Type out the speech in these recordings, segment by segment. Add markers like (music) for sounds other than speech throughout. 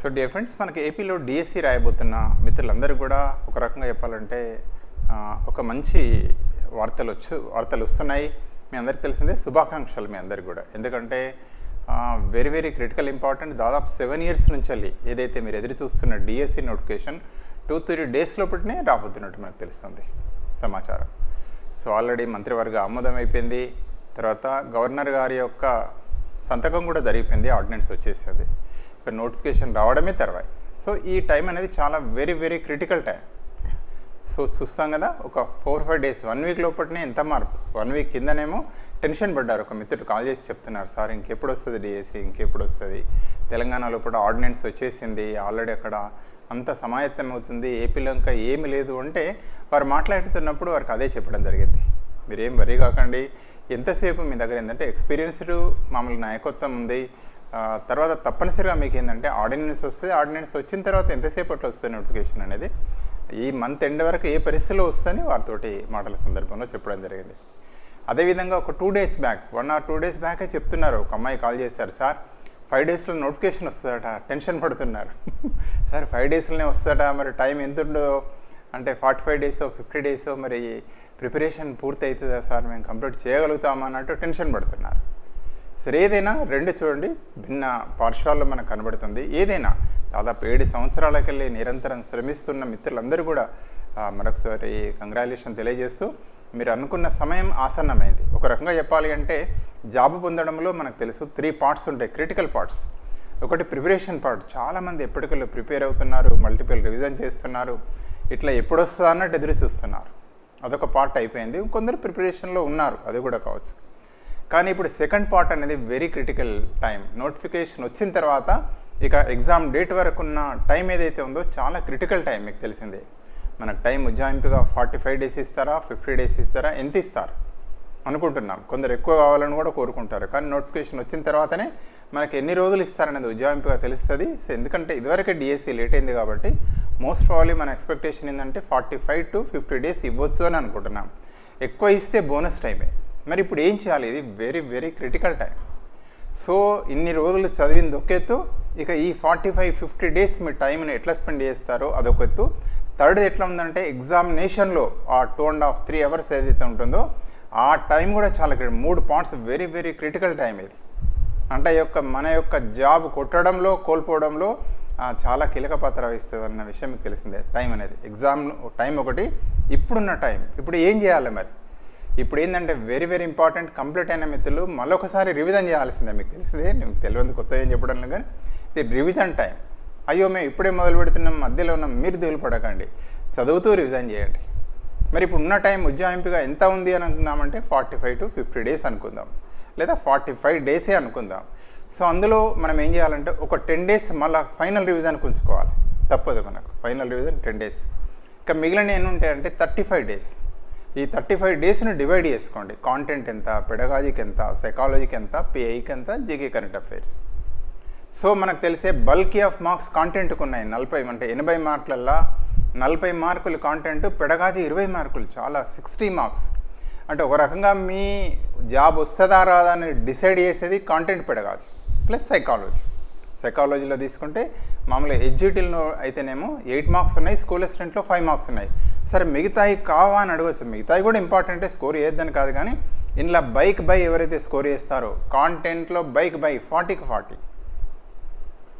So dear friends మనకి ఏపీలో DSC రాయబోతున్న మిత్రులందరూ కూడా ఒక రకంగా చెప్పాలంటే ఒక మంచి వార్తలు వచ్చు వార్తలు వస్తున్నాయి. మీ అందరికీ తెలిసిందే శుభాకాంక్షలు మీ అందరికి కూడా. ఎందుకంటే వెరీ వెరీ క్రిటికల్ ఇంపార్టెంట్ దాదాపు సెవెన్ ఇయర్స్ నుంచి వెళ్ళి ఏదైతే మీరు ఎదురు చూస్తున్న DSC notification two three days లోపటినే రాబోతున్నట్టు మనకు తెలుస్తుంది సమాచారం. సో ఆల్రెడీ మంత్రివర్గ ఆమోదం అయిపోయింది. తర్వాత గవర్నర్ గారి యొక్క సంతకం కూడా జరిగిపోయింది. ఆర్డినెన్స్ వచ్చేసింది. ఒక నోటిఫికేషన్ రావడమే తర్వాయి సో ఈ టైం అనేది చాలా very very critical time so చూస్తాం కదా ఒక four five days one week లోపలనే ఎంత మార్పు? వన్ వీక్ కిందనేమో టెన్షన్ పడ్డారు. ఒక మిత్రుడు కాల్ చేసి చెప్తున్నారు సార్ ఇంకెప్పుడు వస్తుంది డిఎస్సి ఇంకెప్పుడు వస్తుంది తెలంగాణలో కూడా ఆర్డినెన్స్ వచ్చేసింది. ఆల్రెడీ అక్కడ అంత సమాయత్తం అవుతుంది. ఏపీలో ఇంకా ఏమి లేదు. అంటే వారు మాట్లాడుతున్నప్పుడు వారికి అదే చెప్పడం జరిగింది. మీరేం వరి కాకండి. ఎంతసేపు మీ దగ్గర ఏంటంటే ఎక్స్పీరియన్స్డ్ మామూలు నాయకత్వం ఉంది. తర్వాత తప్పనిసరిగా మీకు ఏంటంటే ఆర్డినెన్స్ వస్తుంది. ఆర్డినెన్స్ వచ్చిన తర్వాత ఎంతసేపట్లో వస్తుంది నోటిఫికేషన్ అనేది? ఈ మంత్ ఎండ్ వరకు ఏ పరిస్థితిలో వస్తుందని వారితోటి మాటల సందర్భంలో చెప్పడం జరిగింది. అదేవిధంగా ఒక two days back one or two days బ్యాకే చెప్తున్నారు. ఒక అమ్మాయి కాల్ చేశారు. సార్ ఫైవ్ డేస్లో నోటిఫికేషన్ వస్తుందట. టెన్షన్ పడుతున్నారు. (laughs) సార్ ఫైవ్ డేస్లోనే వస్తుందట. మరి టైం ఎంత ఉండదో అంటే forty five days fifty days మరి ప్రిపరేషన్ పూర్తి అవుతుందా సార్? మేము కంప్లీట్ చేయగలుగుతామా? అన్నట్టు టెన్షన్ పడుతున్నారు. సరే ఏదైనా రెండు చూడండి భిన్న పార్శ్వాల్లో మనకు కనబడుతుంది. ఏదైనా దాదాపు ఏడు సంవత్సరాలకెళ్ళి నిరంతరం శ్రమిస్తున్న మిత్రులందరూ కూడా మరొకసారి కంగ్రాచులేషన్ తెలియజేస్తూ మీరు అనుకున్న సమయం ఆసన్నమైంది. ఒక రకంగా చెప్పాలి అంటే జాబ్ పొందడంలో మనకు తెలుసు త్రీ పార్ట్స్ ఉంటాయి క్రిటికల్ పార్ట్స్. ఒకటి ప్రిపరేషన్ పార్ట్. చాలామంది ఎప్పటికల్లో ప్రిపేర్ అవుతున్నారు మల్టిపుల్ రివిజన్ చేస్తున్నారు ఇట్లా ఎప్పుడు వస్తుందా అన్నట్టు ఎదురు చూస్తున్నారు. అదొక పార్ట్ అయిపోయింది. కొందరు ప్రిపరేషన్లో ఉన్నారు అది కూడా కావచ్చు. కానీ ఇప్పుడు సెకండ్ పార్ట్ అనేది వెరీ క్రిటికల్ టైం నోటిఫికేషన్ వచ్చిన తర్వాత ఇక ఎగ్జామ్ డేట్ వరకు ఉన్న టైం ఏదైతే ఉందో చాలా క్రిటికల్ టైం మీకు తెలిసిందే. మనకు టైం ఉజ్జాయింపుగా ఫార్టీ ఫైవ్ డేస్ ఇస్తారా ఫిఫ్టీ డేస్ ఇస్తారా ఎంత ఇస్తారు? అనుకుంటున్నాం. కొందరు ఎక్కువ కావాలని కూడా కోరుకుంటారు. కానీ నోటిఫికేషన్ వచ్చిన తర్వాతనే మనకి ఎన్ని రోజులు ఇస్తారనేది ఉజ్జాయింపుగా తెలుస్తుంది. సో ఎందుకంటే ఇదివరకే డిఎస్సి లేట్ అయింది కాబట్టి మోస్ట్ ప్రాబ్లీ మన ఎక్స్పెక్టేషన్ ఏంటంటే forty five to fifty days ఇవ్వచ్చు అని అనుకుంటున్నాం. ఎక్కువ ఇస్తే బోనస్ టైమే మరి ఇప్పుడు ఏం చేయాలి? ఇది very very critical time so ఇన్ని రోజులు చదివింది ఒక ఎత్తు ఇక ఈ ఫార్టీ ఫైవ్ ఫిఫ్టీ డేస్ మీ టైంని ఎట్లా స్పెండ్ చేస్తారో అదొకెత్తు. థర్డ్ ఎట్లా ఉందంటే ఎగ్జామినేషన్లో ఆ two and half three hours ఏదైతే ఉంటుందో ఆ టైం కూడా చాలా మూడు points very very critical time ఇది. అంటే ఈ యొక్క మన యొక్క జాబ్ కొట్టడంలో కోల్పోవడంలో చాలా కీలక పాత్ర వహిస్తుంది అన్న విషయం మీకు తెలిసిందే. టైం అనేది. ఎగ్జామ్ టైం ఒకటి. ఇప్పుడున్న టైం ఇప్పుడు ఏం చేయాలి మరి? ఇప్పుడు ఏంటంటే వెరీ వెరీ ఇంపార్టెంట్ కంప్లీట్ అయిన మిత్రులు మరొకసారి రివిజన్ చేయాల్సిందే. మీకు తెలిసిందే మీకు తెలియదు కొత్త ఏం చెప్పడం లేదు కానీ ఇది రివిజన్ టైం అయ్యో మేము ఇప్పుడే మొదలు పెడుతున్నాం మధ్యలో ఉన్నాం మీరు దిగులు పడకండి. చదువుతూ రివిజన్ చేయండి. మరి ఇప్పుడు ఉన్న టైం ఉజ్జాయింపుగా ఎంత ఉంది అని అనుకుందామంటే forty five to fifty days అనుకుందాం. లేదా ఫార్టీ ఫైవ్ డేసే అనుకుందాం. సో అందులో మనం ఏం చేయాలంటే ఒక టెన్ డేస్ మళ్ళీ ఫైనల్ రివిజన్కి ఉంచుకోవాలి. తప్పదు మనకు. ఫైనల్ రివిజన్ టెన్ డేస్ ఇంకా మిగిలిన ఎన్ని ఉంటాయంటే థర్టీ ఫైవ్ డేస్ ఈ థర్టీ ఫైవ్ డేస్ని డివైడ్ చేసుకోండి. కాంటెంట్ ఎంత పెడగాజీకి ఎంత సైకాలజీకి ఎంత పిఐకి ఎంత జీకే కరెంట్ అఫైర్స్. సో మనకు తెలిసే బల్కీ ఆఫ్ మార్క్స్ కాంటెంట్కి ఉన్నాయి నలభై అంటే ఎనభై మార్కులల్లో నలభై మార్కులు కాంటెంట్ పెడగాజీ ఇరవై మార్కులు చాలా సిక్స్టీ మార్క్స్. అంటే ఒక రకంగా మీ జాబ్ వస్తుందా రాదా అని డిసైడ్ చేసేది కాంటెంట్ పెడగాజీ ప్లస్ సైకాలజీ. సైకాలజీలో తీసుకుంటే మామూలుగా ఎడ్జిటీలో అయితేనేమో ఎయిట్ మార్క్స్ ఉన్నాయి స్కూల్ అసిస్టెంట్లో ఫైవ్ మార్క్స్ ఉన్నాయి. సరే మిగతాయి కావా అని అడగచ్చు. మిగతాయి కూడా ఇంపార్టెంటే స్కోర్ చేయొద్దని కాదు కానీ ఇంట్లో బైక్ బై ఎవరైతే స్కోర్ చేస్తారో కాంటెంట్లో బైక్ బై ఫార్టీకి ఫార్టీ.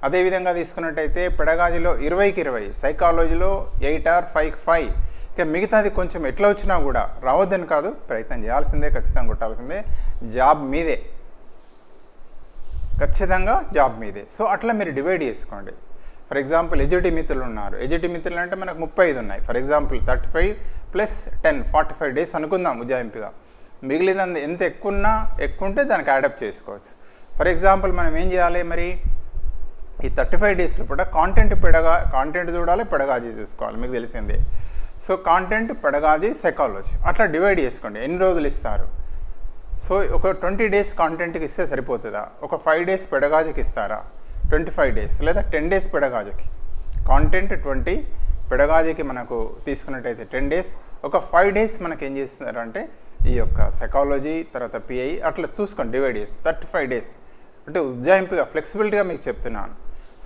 అదేవిధంగా తీసుకున్నట్టయితే పెడగాజీలో ఇరవైకి ఇరవై సైకాలజీలో ఎయిట్ ఆర్ ఫైవ్ ఫైవ్. ఇక మిగతాది కొంచెం ఎట్లా వచ్చినా కూడా రావద్దని కాదు ప్రయత్నం చేయాల్సిందే ఖచ్చితంగా కొట్టాల్సిందే జాబ్ మీదే. ఖచ్చితంగా జాబ్ మీదే. సో అట్లా మీరు డివైడ్ చేసుకోండి. ఫర్ ఎగ్జాంపుల్ ఎజిటి మిత్రులు ఉన్నారు. ఎజిటి మిత్రులు అంటే మనకు ముప్పై ఐదు ఉన్నాయి. For example thirty five plus ten forty five days అనుకుందాం ఉజ్జాయింపుగా. మిగిలినంత ఎంత ఎక్కువ ఉన్నా ఎక్కువ ఉంటే దానికి యాడప్ చేసుకోవచ్చు. ఫర్ ఎగ్జాంపుల్ మనం ఏం చేయాలి మరి? ఈ థర్టీ ఫైవ్ డేస్లో కూడా కాంటెంట్ పెడగా కాంటెంట్ చూడాలి పెడగాజీ చూసుకోవాలి మీకు తెలిసిందే. సో కాంటెంట్ పెడగాది సైకాలజీ అట్లా డివైడ్ చేసుకోండి. ఎన్ని రోజులు ఇస్తారు? సో ఒక ట్వంటీ డేస్ కాంటెంట్కి ఇస్తే సరిపోతుందా? ఒక ఫైవ్ డేస్ పెడగాజీకి ఇస్తారా? ట్వంటీ ఫైవ్ డేస్ లేదా టెన్ డేస్ పెడగాజుకి. కాంటెంట్ ట్వంటీ పెడగాజీకి మనకు తీసుకున్నట్టయితే టెన్ డేస్. ఒక ఫైవ్ డేస్ మనకి ఏం చేస్తున్నారంటే ఈ యొక్క సైకాలజీ తర్వాత పిఐ అట్లా చూసుకోండి డివైడ్ చేసి థర్టీ ఫైవ్ డేస్. అంటే ఉజ్జాయింపుగా ఫ్లెక్సిబిలిటీగా మీకు చెప్తున్నాను.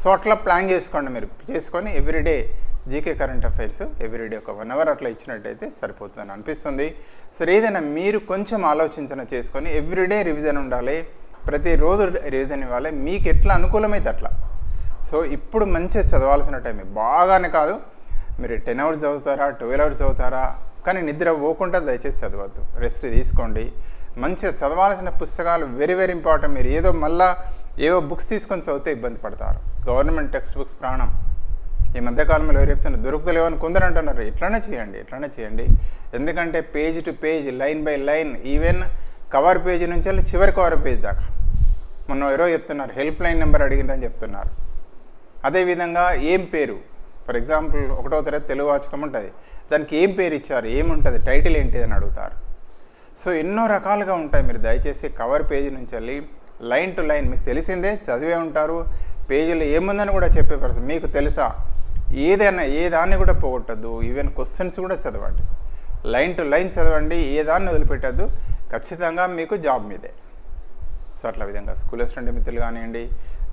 సో అట్లా ప్లాన్ చేసుకోండి మీరు. చేసుకొని everyday GK current affairs everyday ఒక వన్ అవర్ అట్లా ఇచ్చినట్టయితే సరిపోతుందని అనిపిస్తుంది. సరే ఏదైనా మీరు కొంచెం ఆలోచించన చేసుకొని ఎవ్రీడే రివిజన్ ఉండాలి. ప్రతిరోజు రివిజన్ ఇవ్వాలి. మీకు ఎట్లా అనుకూలమైతే అట్లా. సో ఇప్పుడు మంచిగా చదవాల్సిన టైం బాగానే కాదు. మీరు టెన్ అవర్స్ చదువుతారా ట్వెల్వ్ అవర్స్ చదువుతారా? కానీ నిద్ర పోకుండా దయచేసి చదవద్దు. రెస్ట్ తీసుకోండి. మంచిగా చదవాల్సిన పుస్తకాలు వెరీ వెరీ ఇంపార్టెంట్ మీరు ఏదో మళ్ళా ఏదో బుక్స్ తీసుకొని చదివితే ఇబ్బంది పడతారు. గవర్నమెంట్ టెక్స్ట్ బుక్స్ ప్రాణం. ఈ మధ్యకాలంలో ఎవరు చెప్తున్నారు? దొరుకుతలేవు అని కొందరు అంటున్నారు. ఇట్లానే చేయండి ఇట్లానే చేయండి. ఎందుకంటే page to page line by line even cover page నుంచి వెళ్ళి చివరి కవర్ పేజ్ దాకా. మొన్న ఎవరో చెప్తున్నారు హెల్ప్ లైన్ నెంబర్ అడిగిందని చెప్తున్నారు. అదేవిధంగా ఏం పేరు? ఫర్ ఎగ్జాంపుల్ ఒకటో తరగతి తెలుగు వాచకం ఉంటుంది. దానికి ఏం పేరు ఇచ్చారు? ఏముంటుంది? టైటిల్ ఏంటి అని అడుగుతారు. సో ఎన్నో రకాలుగా ఉంటాయి. మీరు దయచేసి కవర్ పేజీ నుంచి వెళ్ళి లైన్ టు లైన్ మీకు తెలిసిందే చదివే ఉంటారు. పేజీలో ఏముందని కూడా చెప్పే పరిస్థితి మీకు తెలుసా? ఏదైనా ఏ దాన్ని కూడా పోగొట్టద్దు. ఈవెన్ క్వశ్చన్స్ కూడా చదవండి. లైన్ టు లైన్ చదవండి. ఏ దాన్ని వదిలిపెట్టద్దు. ఖచ్చితంగా మీకు జాబ్ మీదే. సో అట్లా విధంగా స్కూల్ అసిస్టెంట్ మిత్రులు కానివ్వండి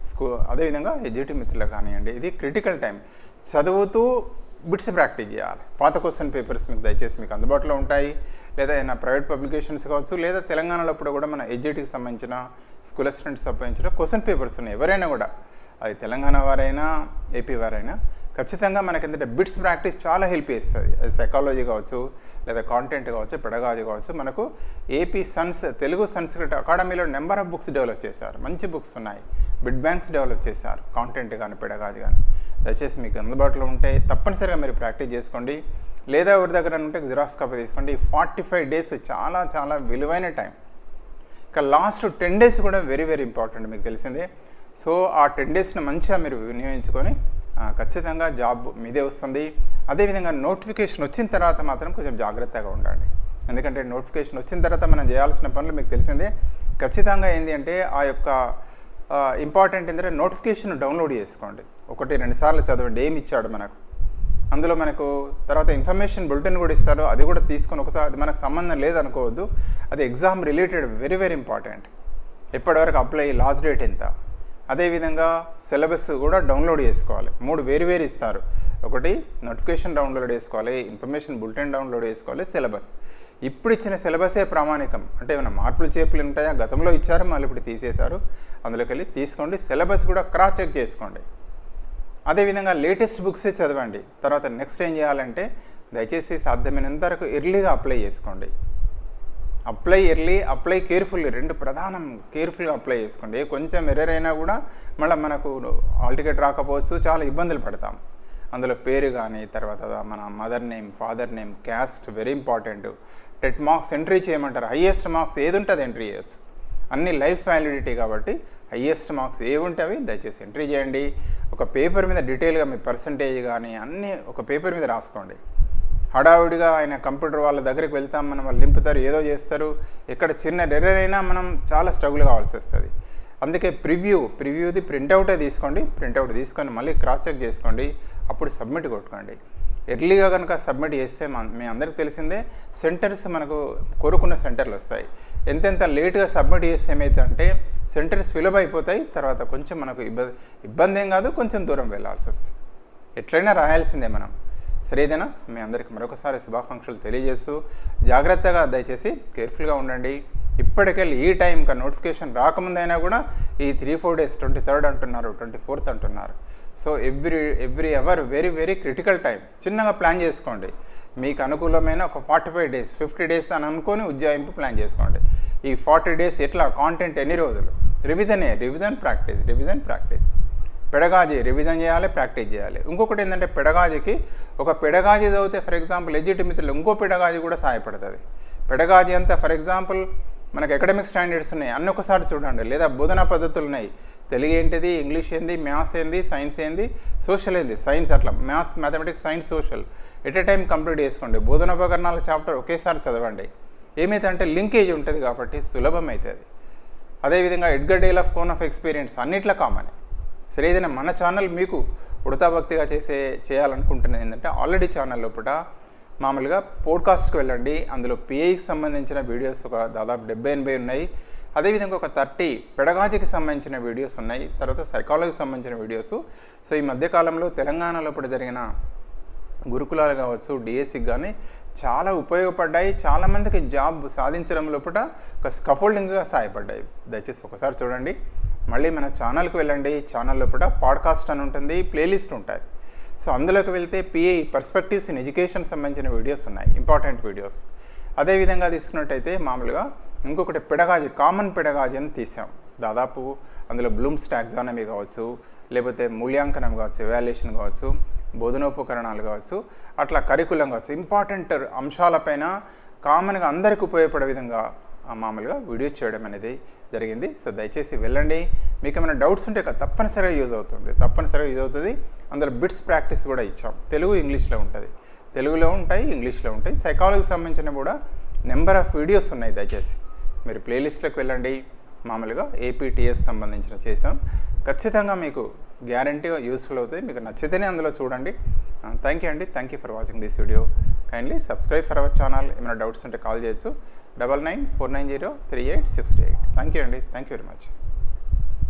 స్కూ అదేవిధంగా ఎడ్యుటీ మిత్రులు కానివ్వండి ఇది క్రిటికల్ టైం చదువుతూ బిట్స్ ప్రాక్టీస్ చేయాలి. పాత క్వశ్చన్ పేపర్స్ మీకు దయచేసి మీకు అందుబాటులో ఉంటాయి. లేదా ఏదైనా ప్రైవేట్ పబ్లికేషన్స్ కావచ్చు లేదా తెలంగాణలో ఇప్పుడు కూడా మన ఎడ్జిటీకి సంబంధించిన స్కూల్ అసిస్టెంట్స్ సంబంధించిన క్వశ్చన్ పేపర్స్ ఉన్నాయి. ఎవరైనా కూడా అది తెలంగాణ వారైనా ఏపీ వారైనా ఖచ్చితంగా మనకి ఏంటంటే బిట్స్ ప్రాక్టీస్ చాలా హెల్ప్ చేస్తుంది. అది సైకాలజీ కావచ్చు లేదా కాంటెంట్ కావచ్చు పెడగాజీ కావచ్చు. మనకు ఏపీ సన్స్ తెలుగు సంస్కృత అకాడమీలో నెంబర్ ఆఫ్ బుక్స్ డెవలప్ చేశారు. మంచి బుక్స్ ఉన్నాయి. బిడ్ బ్యాంక్స్ డెవలప్ చేశారు. కాంటెంట్ కానీ పెడగాజీ కానీ దయచేసి మీకు అందుబాటులో ఉంటే తప్పనిసరిగా మీరు ప్రాక్టీస్ చేసుకోండి. లేదా ఎవరి దగ్గర ఉంటే జిరాక్స్ కాపీ తీసుకోండి. ఫార్టీ ఫైవ్ డేస్ చాలా చాలా విలువైన టైం ఇక లాస్ట్ టెన్ డేస్ కూడా వెరీ వెరీ ఇంపార్టెంట్ మీకు తెలిసిందే. సో ఆ టెన్ డేస్ని మంచిగా మీరు వినియోగించుకొని ఖచ్చితంగా జాబ్ మీదే వస్తుంది. అదేవిధంగా నోటిఫికేషన్ వచ్చిన తర్వాత మాత్రం కొంచెం జాగ్రత్తగా ఉండండి. ఎందుకంటే నోటిఫికేషన్ వచ్చిన తర్వాత మనం చేయాల్సిన పనులు మీకు తెలిసిందే. ఖచ్చితంగా ఏంటి అంటే ఆ యొక్క ఇంపార్టెంట్ ఏంటంటే నోటిఫికేషన్ డౌన్లోడ్ చేసుకోండి. ఒకటి రెండు సార్లు చదవండి. ఏమి ఇచ్చాడు మనకు? అందులో మనకు తర్వాత ఇన్ఫర్మేషన్ బులెటిన్ కూడా ఇస్తారు అది కూడా తీసుకొని ఒకసారి అది మనకు సంబంధం లేదనుకోవద్దు. అది exam related very very important. ఎప్పటివరకు apply last date ఎంత? అదేవిధంగా సిలబస్ కూడా డౌన్లోడ్ చేసుకోవాలి. మూడు వేరు వేరు ఇస్తారు. ఒకటి నోటిఫికేషన్ డౌన్లోడ్ చేసుకోవాలి ఇన్ఫర్మేషన్ బులెటిన్ డౌన్లోడ్ చేసుకోవాలి సిలబస్. ఇప్పుడు ఇచ్చిన సిలబసే ప్రామాణికం. అంటే ఏమైనా మార్పులు చేర్పులు ఉంటాయా? గతంలో ఇచ్చారు మళ్ళీ ఇప్పుడు తీసేశారు. అందులోకి వెళ్ళి తీసుకోండి. సిలబస్ కూడా క్రాస్ చెక్ చేసుకోండి. అదేవిధంగా లేటెస్ట్ బుక్సే చదవండి. తర్వాత నెక్స్ట్ ఏం చేయాలంటే దయచేసి సాధ్యమైనంత వరకు ఎర్లీగా అప్లై చేసుకోండి. అప్లై ఎర్లీ అప్లై కేర్ఫుల్లీ రెండు ప్రధానం కేర్ఫుల్గా అప్లై చేసుకోండి. కొంచెం ఎర్రర్ అయినా కూడా మళ్ళీ మనకు హాల్ టికెట్ రాకపోవచ్చు చాలా ఇబ్బందులు పడతాం. అందులో పేరు కానీ తర్వాత మన mother name father name caste very important TET marks entry చేయమంటారు. హయ్యెస్ట్ మార్క్స్ ఏది ఉంటుంది ఎంట్రీ చేయొచ్చు. అన్ని లైఫ్ వ్యాలిడిటీ కాబట్టి హయ్యెస్ట్ మార్క్స్ ఏవి ఉంటాయి అవి దయచేసి ఎంట్రీ చేయండి. ఒక పేపర్ మీద డీటెయిల్గా మీ పర్సంటేజ్ కానీ అన్నీ ఒక పేపర్ మీద రాసుకోండి. హడావుడిగా ఆయన కంప్యూటర్ వాళ్ళ దగ్గరికి వెళ్తాం మనం వాళ్ళు నింపుతారు ఏదో చేస్తారు. ఎక్కడ చిన్న ఎర్రర్ అయినా మనం చాలా స్ట్రగుల్ కావాల్సి వస్తుంది. అందుకే ప్రివ్యూ ప్రివ్యూది ప్రింట్అవుటే తీసుకోండి ప్రింట్అవుట్ తీసుకొని మళ్ళీ క్రాస్ చెక్ చేసుకోండి అప్పుడు సబ్మిట్ కొట్టుకోండి. ఎర్లీగా కనుక సబ్మిట్ చేస్తే మన మీ అందరికి తెలిసిందే సెంటర్స్ మనకు కోరుకున్న సెంటర్లు వస్తాయి. ఎంతెంత లేట్గా సబ్మిట్ చేస్తే ఏమైతే అంటే సెంటర్స్ ఫిలప్ అయిపోతాయి తర్వాత కొంచెం మనకు ఇబ్బంది ఇబ్బంది ఏం కాదు కొంచెం దూరం వెళ్ళాల్సి వస్తుంది. ఎట్లయినా రాయాల్సిందే మనం. సరేదేనా మీ అందరికి మరొకసారి శుభాకాంక్షలు తెలియజేస్తూ జాగ్రత్తగా దయచేసి కేర్ఫుల్గా ఉండండి. ఇప్పటికెళ్ళి ఈ టైంకి నోటిఫికేషన్ రాకముందైనా కూడా ఈ three four days twenty third అంటున్నారు ట్వంటీ ఫోర్త్ అంటున్నారు. So every every hour very very critical time చిన్నగా ప్లాన్ చేసుకోండి. మీకు అనుకూలమైన ఒక forty five days fifty days అని అనుకొని ఉజ్జాయింపు ప్లాన్ చేసుకోండి. ఈ ఫార్టీ డేస్ ఎట్లా? కాంటెంట్ ఎన్ని రోజులు? రివిజనే revision practice revision practice pedagogy revision చేయాలి ప్రాక్టీస్ చేయాలి. ఇంకొకటి ఏంటంటే పెడగాజీకి ఒక పెడగాజీ చదివితే ఫర్ ఎగ్జాంపుల్ ఎడ్జిటి మిత్రులు ఇంకో పెడగాజీ కూడా సహాయపడుతుంది. పెడగాజీ అంతా ఫర్ ఎగ్జాంపుల్ మనకు అకాడమిక్ స్టాండర్డ్స్ ఉన్నాయి. అన్ని ఒకసారి చూడండి. లేదా బోధనా పద్ధతులు ఉన్నాయి. తెలుగు ఏంటిది ఇంగ్లీష్ ఏంది మ్యాథ్స్ ఏంది సైన్స్ ఏంది సోషల్ ఏంది. సైన్స్ అట్లా. Math mathematics science social at a time complete చేసుకోండి. బోధనోపకరణాల చాప్టర్ ఒకేసారి చదవండి. ఏమైతే అంటే లింకేజ్ ఉంటుంది కాబట్టి సులభం అవుతుంది అదేవిధంగా Edgar Dale of cone of experience అన్నిట్లో కామన్ సరే ఏదైనా మన ఛానల్ మీకు ఉడతా భక్తిగా చేసే చేయాలనుకుంటున్నది ఏంటంటే ఆల్రెడీ ఛానల్ లోపల మామూలుగా పోడ్కాస్ట్కి వెళ్ళండి. అందులో పిఐకి సంబంధించిన వీడియోస్ ఒక దాదాపు డెబ్బై ఎనభై ఉన్నాయి. అదేవిధంగా ఒక థర్టీ పెడగాజీకి సంబంధించిన వీడియోస్ ఉన్నాయి. తర్వాత సైకాలజీకి సంబంధించిన వీడియోస్ సో ఈ మధ్యకాలంలో తెలంగాణలో ఇప్పుడు జరిగిన గురుకులాలు కావచ్చు డిఎస్సికి కానీ చాలా ఉపయోగపడ్డాయి. చాలామందికి జాబ్ సాధించడం లోపల ఒక స్కఫోల్డింగ్గా సహాయపడ్డాయి దయచేసి ఒకసారి చూడండి. మళ్ళీ మన ఛానల్కి వెళ్ళండి. ఛానల్లో కూడా పాడ్కాస్ట్ అని ఉంటుంది ప్లేలిస్ట్ ఉంటుంది. సో అందులోకి వెళ్తే పిఐ పర్స్పెక్టివ్స్ ఇన్ ఎడ్యుకేషన్ సంబంధించిన వీడియోస్ ఉన్నాయి ఇంపార్టెంట్ వీడియోస్. అదేవిధంగా తీసుకున్నట్టయితే మామూలుగా ఇంకొకటి పెడగాజి కామన్ పెడగాజి అని తీసాం. దాదాపు అందులో బ్లూమ్స్ టాక్సానమీ కావచ్చు లేకపోతే మూల్యాంకనం కావచ్చు ఎవాల్యుయేషన్ కావచ్చు బోధనోపకరణాలు కావచ్చు అట్లా కరికులం కావచ్చు. ఇంపార్టెంట్ అంశాలపైన కామన్గా అందరికి ఉపయోగపడే విధంగా మామూలుగా వీడియోస్ చేయడం అనేది జరిగింది. సో దయచేసి వెళ్ళండి. మీకు ఏమైనా డౌట్స్ ఉంటే తప్పనిసరిగా యూజ్ అవుతుంది. తప్పనిసరిగా యూజ్ అవుతుంది. అందులో బిట్స్ ప్రాక్టీస్ కూడా ఇచ్చాం. తెలుగు ఇంగ్లీష్లో ఉంటుంది. తెలుగులో ఉంటాయి ఇంగ్లీష్లో ఉంటాయి. సైకాలజీకి సంబంధించిన కూడా నెంబర్ ఆఫ్ వీడియోస్ ఉన్నాయి దయచేసి. మీరు ప్లేలిస్ట్లోకి వెళ్ళండి. మామూలుగా ఏపీటీఎస్ సంబంధించిన చేసాం. ఖచ్చితంగా మీకు గ్యారంటీగా యూస్ఫుల్ అవుతుంది మీకు నచ్చితేనే అందులో చూడండి. థ్యాంక్ యూ అండి. Thank you for watching this video. Kindly subscribe for our channel. ఏమైనా డౌట్స్ ఉంటే కాల్ చేయొచ్చు. Double nine four nine zero three eight six eight. Thank you అండి. Thank you very much.